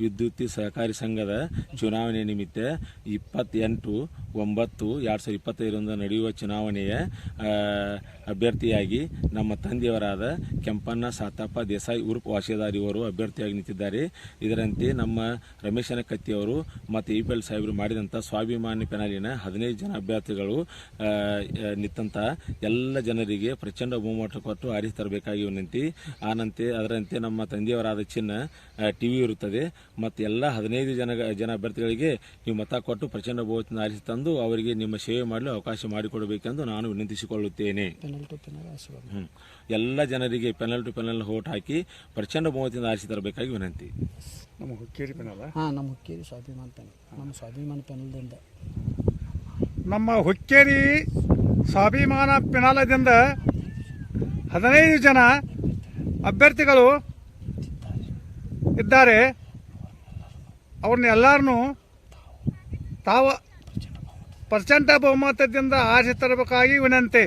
ವಿದ್ಯುತ್ ಸಹಕಾರಿ ಸಂಘದ ಚುನಾವಣೆ ನಿಮಿತ್ತ ಇಪ್ಪತ್ತೆಂಟು, ಒಂಬತ್ತು, ಎರಡು ಸಾವಿರದ ಇಪ್ಪತ್ತೈದರಿಂದ ನಡೆಯುವ ಚುನಾವಣೆಯ ಅಭ್ಯರ್ಥಿಯಾಗಿ ನಮ್ಮ ತಂದೆಯವರಾದ ಕೆಂಪಣ್ಣ ಸಾತಪ್ಪ ದೇಸಾಯಿ ಉರುಪ್ ವಾಸಿದಾರಿಯವರು ಅಭ್ಯರ್ಥಿಯಾಗಿ ನಿಂತಿದ್ದಾರೆ. ಇದರಂತೆ ನಮ್ಮ ರಮೇಶನ ಕತ್ತಿಯವರು ಮತ್ತು ಇ ಪಿ ಎಲ್ ಸಾಹೇಬರು ಮಾಡಿದಂಥ ಸ್ವಾಭಿಮಾನಿ ಪೆನಾಲಿನ ಹದಿನೈದು ಜನ ಅಭ್ಯರ್ಥಿಗಳು ನಿಂತಂಥ ಎಲ್ಲ ಜನರಿಗೆ ಪ್ರಚಂಡ ಬಹುಮತ ಕೊಟ್ಟು ಆರಿಸಿ ತರಬೇಕಾಗಿ ವಿನಂತಿ. ಆನಂತೆ ಅದರಂತೆ ನಮ್ಮ ತಂದೆಯವರಾದ ಚಿನ್ನ ಟಿವಿ ಇರುತ್ತದೆ. ಮತ್ತು ಎಲ್ಲ ಹದಿನೈದು ಜನ ಜನ ಅಭ್ಯರ್ಥಿಗಳಿಗೆ ನೀವು ಮತ ಕೊಟ್ಟು ಪ್ರಚಂಡ ಬಹುಮತದಿಂದ ಆರಿಸಿ ತಂದು ಅವರಿಗೆ ನಿಮ್ಮ ಸೇವೆ ಮಾಡಲು ಅವಕಾಶ ಮಾಡಿಕೊಡಬೇಕೆಂದು ನಾನು ವಿನಂತಿಸಿಕೊಳ್ಳುತ್ತೇನೆ. ಎಲ್ಲ ಜನರಿಗೆ ಪೆನಲ್ ಟು ಪೆನಲ್ ಹೋಟ್ ಹಾಕಿ ಪ್ರಚಂಡ ಬಹುಮತದಿಂದ ಆರಿಸಿ ತರಬೇಕಾಗಿ ವಿನಂತಿ. ನಮ್ಮ ಹುಕ್ಕೇರಿ ಪೆನಲ್ ಹಾಂ ನಮ್ಮ ಹುಕ್ಕೇರಿ ಸ್ವಾಭಿಮಾನ ಪೆನಲ್ ನಮ್ಮ ಸ್ವಾಭಿಮಾನ ಪೆನಲ್ದಿಂದ ನಮ್ಮ ಹುಕ್ಕೇರಿ ಸ್ವಾಭಿಮಾನ ಪೆನಾಲದಿಂದ ಹದಿನೈದು ಜನ ಅಭ್ಯರ್ಥಿಗಳು ಇದ್ದಾರೆ. ಅವ್ರನ್ನ ಎಲ್ಲರನ್ನೂ ತಾವು ಪ್ರಚಂಡ ಬಹುಮತದಿಂದ ಆರಿಸಿ ತರಬೇಕಾಗಿ ವಿನಂತಿ.